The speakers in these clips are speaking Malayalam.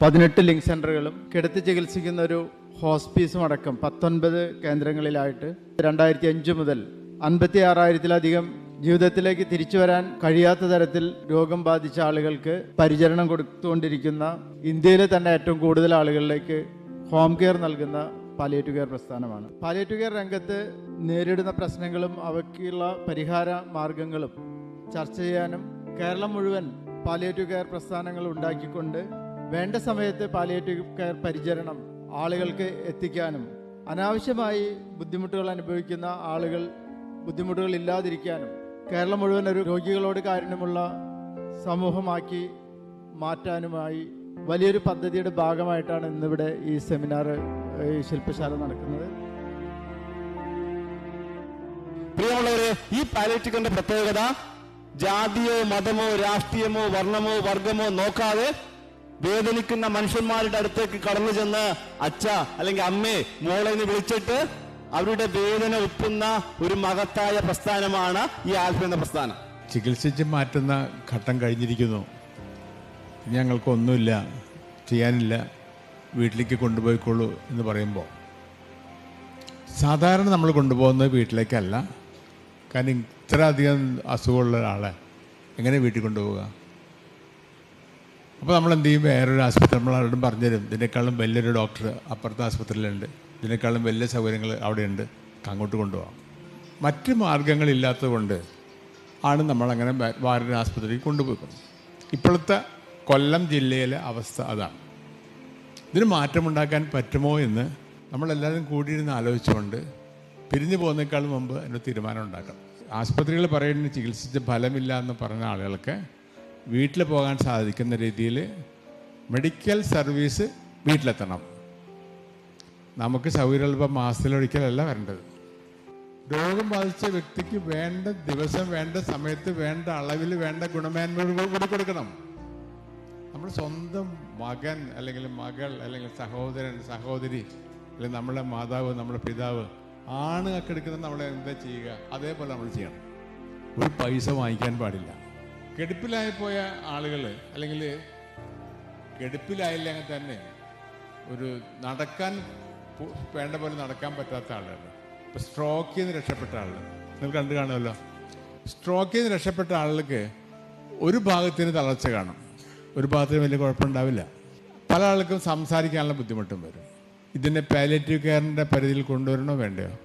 പതിനെട്ട് ലിങ്ക് സെന്ററുകളും കിടത്തി ചികിത്സിക്കുന്ന ഒരു ഹോസ്പീസും അടക്കം പത്തൊൻപത് കേന്ദ്രങ്ങളിലായിട്ട് രണ്ടായിരത്തി അഞ്ച് മുതൽ അൻപത്തി ആറായിരത്തിലധികം ജീവിതത്തിലേക്ക് തിരിച്ചു വരാൻ കഴിയാത്ത തരത്തിൽ രോഗം ബാധിച്ച ആളുകൾക്ക് പരിചരണം കൊടുത്തുകൊണ്ടിരിക്കുന്ന ഇന്ത്യയിലെ തന്നെ ഏറ്റവും കൂടുതൽ ആളുകളിലേക്ക് ഹോം കെയർ നൽകുന്ന പാലിയേറ്റീവ് കെയർ പ്രസ്ഥാനമാണ്. പാലിയേറ്റീവ് കെയർ രംഗത്ത് നേരിടുന്ന പ്രശ്നങ്ങളും അവയ്ക്കുള്ള പരിഹാര മാർഗങ്ങളും ചർച്ച ചെയ്യാനും കേരളം മുഴുവൻ പാലിയേറ്റീവ് കെയർ പ്രസ്ഥാനങ്ങൾ ഉണ്ടാക്കിക്കൊണ്ട് വേണ്ട സമയത്ത് പാലിയേറ്റീവ് കെയർ പരിചരണം ആളുകൾക്ക് എത്തിക്കാനും അനാവശ്യമായി ബുദ്ധിമുട്ടുകൾ അനുഭവിക്കുന്ന ആളുകൾ ബുദ്ധിമുട്ടുകൾ ഇല്ലാതിരിക്കാനും കേരളം മുഴുവൻ ഒരു രോഗികളോട് കാരുണ്യമുള്ള സമൂഹമാക്കി മാറ്റാനുമായി വലിയൊരു പദ്ധതിയുടെ ഭാഗമായിട്ടാണ് ഇന്നിവിടെ ഈ സെമിനാർ ഈ ശില്പശാല നടക്കുന്നത്. പ്രിയമുള്ളവരെ ഈ പാലിയേറ്റീവിന്റെ പ്രത്യേകത ജാതിയോ മതമോ രാഷ്ട്രീയമോ വർണമോ വർഗമോ നോക്കാതെ വേദനിക്കുന്ന മനുഷ്യന്മാരുടെ അടുത്തേക്ക് കടന്നു ചെന്ന് അച്ഛ അല്ലെങ്കിൽ അമ്മേ മോളെ എന്ന് വിളിച്ചിട്ട് അവരുടെ വേദന ഒപ്പുന്ന ഒരു മഹത്തായ പ്രസ്ഥാനമാണ് ഈ ആത്മീയ പ്രസ്ഥാനം. ചികിത്സിച്ച് മാറ്റുന്ന ഘട്ടം കഴിഞ്ഞിരിക്കുന്നു. ഞങ്ങൾക്കൊന്നുമില്ല ചെയ്യാനില്ല വീട്ടിലേക്ക് കൊണ്ടുപോയിക്കോളൂ എന്ന് പറയുമ്പോൾ. സാധാരണ നമ്മൾ കൊണ്ടുപോകുന്നത് വീട്ടിലേക്കല്ല. കാരണം ഇത്രയധികം അസുഖമുള്ള ഒരാളെ എങ്ങനെ വീട്ടിൽ കൊണ്ടുപോവുക? അപ്പോൾ നമ്മൾ എന്ത് ചെയ്യും? വേറൊരു ആശുപത്രി നമ്മൾ ആരോടും പറഞ്ഞുതരും. ഇതിനേക്കാളും വലിയൊരു ഡോക്ടർ അപ്പുറത്തെ ആശുപത്രിയിലുണ്ട്. ഇതിനേക്കാളും വലിയ സൗകര്യങ്ങൾ അവിടെയുണ്ട്. അങ്ങോട്ട് കൊണ്ടുപോകാം മറ്റ് മാർഗങ്ങളില്ലാത്തത് കൊണ്ട് ആണ് നമ്മളങ്ങനെ വാരൻ ആശുപത്രിയിൽ കൊണ്ടുപോയിക്കുന്നത് ഇപ്പോഴത്തെ കൊല്ലം ജില്ലയിലെ അവസ്ഥ അതാണ്. ഇതിന് മാറ്റമുണ്ടാക്കാൻ പറ്റുമോ എന്ന് നമ്മളെല്ലാവരും കൂടിയിരുന്ന് ആലോചിച്ചുകൊണ്ട് പിരിഞ്ഞു പോകുന്നേക്കാൾ മുമ്പ് അതിന് തീരുമാനം ഉണ്ടാക്കണം. ആശുപത്രികൾ പറയുന്ന ചികിത്സിച്ച് ഫലമില്ല എന്ന് പറഞ്ഞ ആളുകൾക്ക് വീട്ടിൽ പോകാൻ സാധിക്കുന്ന രീതിയിൽ മെഡിക്കൽ സർവീസ് വീട്ടിലെത്തണം. നമുക്ക് സൗകര്യമുള്ളപ്പോൾ മാസത്തിലൊരിക്കലല്ല വരേണ്ടത്. രോഗം ബാധിച്ച വ്യക്തിക്ക് വേണ്ട ദിവസം വേണ്ട സമയത്ത് വേണ്ട അളവിൽ വേണ്ട ഗുണമേന്മകൾ കൂടി കൊടുക്കണം. നമ്മൾ സ്വന്തം മകൻ അല്ലെങ്കിൽ മകൾ അല്ലെങ്കിൽ സഹോദരൻ സഹോദരി അല്ലെങ്കിൽ നമ്മളെ മാതാവ് നമ്മുടെ പിതാവ് ആണ് എടുക്കുന്നത് നമ്മൾ എന്താ ചെയ്യുക? അതേപോലെ നമ്മൾ ചെയ്യണം. ഒരു പൈസ വാങ്ങിക്കാൻ പാടില്ല. കെടുപ്പിലായി പോയ ആളുകൾ അല്ലെങ്കിൽ കെടുപ്പിലായില്ലെങ്കിൽ തന്നെ ഒരു നടക്കാൻ വേണ്ട പോലെ നടക്കാൻ പറ്റാത്ത ആളാണ്. ഇപ്പം സ്ട്രോക്കിൽ നിന്ന് രക്ഷപ്പെട്ട ആളുകൾ നിങ്ങൾ കണ്ടു കാണുമല്ലോ. സ്ട്രോക്കിൽ നിന്ന് രക്ഷപ്പെട്ട ആളുകൾക്ക് ഒരു ഭാഗത്തിന് തളർച്ച കാണും. ഒരു ഭാഗത്തിന് വലിയ കുഴപ്പമുണ്ടാവില്ല. പല ആൾക്കും സംസാരിക്കാനുള്ള ബുദ്ധിമുട്ടും വരും. ഇതിനെ പാലേറ്റീവ് കെയറിന്റെ പരിധിയിൽ കൊണ്ടുവരണോ വേണ്ടയോ?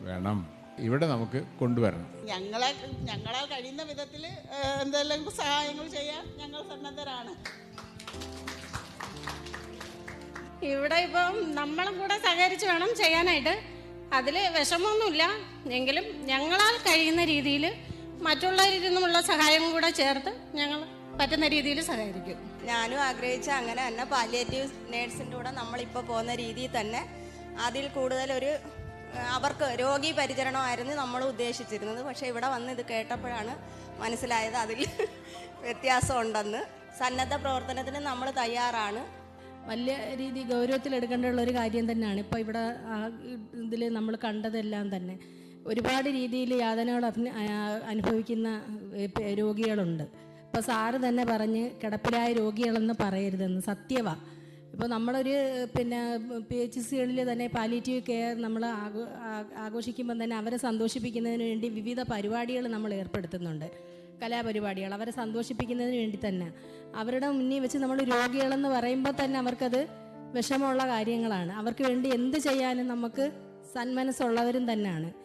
വേണം. ഇവിടെ നമുക്ക് കൊണ്ടുവരണം. ഞങ്ങളെ ഞങ്ങളാൽ കഴിയുന്ന വിധത്തിൽ എന്തെല്ലാം സഹായങ്ങൾ ചെയ്യാൻ ഞങ്ങൾ സന്നദ്ധരാണ്. ഇവിടെ ഇപ്പം നമ്മളും കൂടെ സഹകരിച്ച് വേണം ചെയ്യാനായിട്ട്. അതിൽ വിഷമമൊന്നുമില്ല. എങ്കിലും ഞങ്ങളാൽ കഴിയുന്ന രീതിയിൽ മറ്റുള്ളവരിൽ നിന്നുമുള്ള സഹായം കൂടെ ചേർത്ത് ഞങ്ങൾ പറ്റുന്ന രീതിയിൽ സഹകരിക്കും. ഞാനും ആഗ്രഹിച്ച അങ്ങനെ തന്നെ പാലിയേറ്റീവ് നേഴ്സിന്റെ കൂടെ നമ്മളിപ്പോൾ പോകുന്ന രീതിയിൽ തന്നെ അതിൽ കൂടുതലൊരു അവർക്ക് രോഗി പരിചരണമായിരുന്നു നമ്മൾ ഉദ്ദേശിച്ചിരുന്നത്. പക്ഷേ ഇവിടെ വന്ന് ഇത് കേട്ടപ്പോഴാണ് മനസ്സിലായത് അതിൽ വ്യത്യാസമുണ്ടെന്ന്. സന്നദ്ധ പ്രവർത്തനത്തിന് നമ്മൾ തയ്യാറാണ്. വലിയ രീതി ഗൗരവത്തിൽ എടുക്കേണ്ട ഒരു കാര്യം തന്നെയാണ്. ഇപ്പോൾ ഇവിടെ ആ ഇതിൽ നമ്മൾ കണ്ടതെല്ലാം തന്നെ. ഒരുപാട് രീതിയിൽ യാതനകൾ അനുഭവിക്കുന്ന രോഗികളുണ്ട്. ഇപ്പോൾ സാറ് തന്നെ പറഞ്ഞ് കിടപ്പിലായ രോഗികളെന്ന് പറയരുതെന്ന് സത്യവാ. ഇപ്പോൾ നമ്മളൊരു പിന്നെ പി എച്ച് സികളിൽ തന്നെ പാലിറ്റീവ് കെയർ നമ്മൾ ആഘോ ആ- ആഘോഷിക്കുമ്പോൾ തന്നെ അവരെ സന്തോഷിപ്പിക്കുന്നതിന് വേണ്ടി വിവിധ പരിപാടികൾ നമ്മൾ ഏർപ്പെടുത്തുന്നുണ്ട്. കലാപരിപാടികൾ അവരെ സന്തോഷിപ്പിക്കുന്നതിന് വേണ്ടി തന്നെ. അവരുടെ മുന്നിൽ വെച്ച് നമ്മൾ രോഗികളെന്ന് പറയുമ്പോൾ തന്നെ അവർക്കത് വിഷമമുള്ള കാര്യങ്ങളാണ്. അവർക്ക് വേണ്ടി എന്ത് ചെയ്യാനും നമുക്ക് സന്മനസ്സുള്ളവരും തന്നെയാണ്.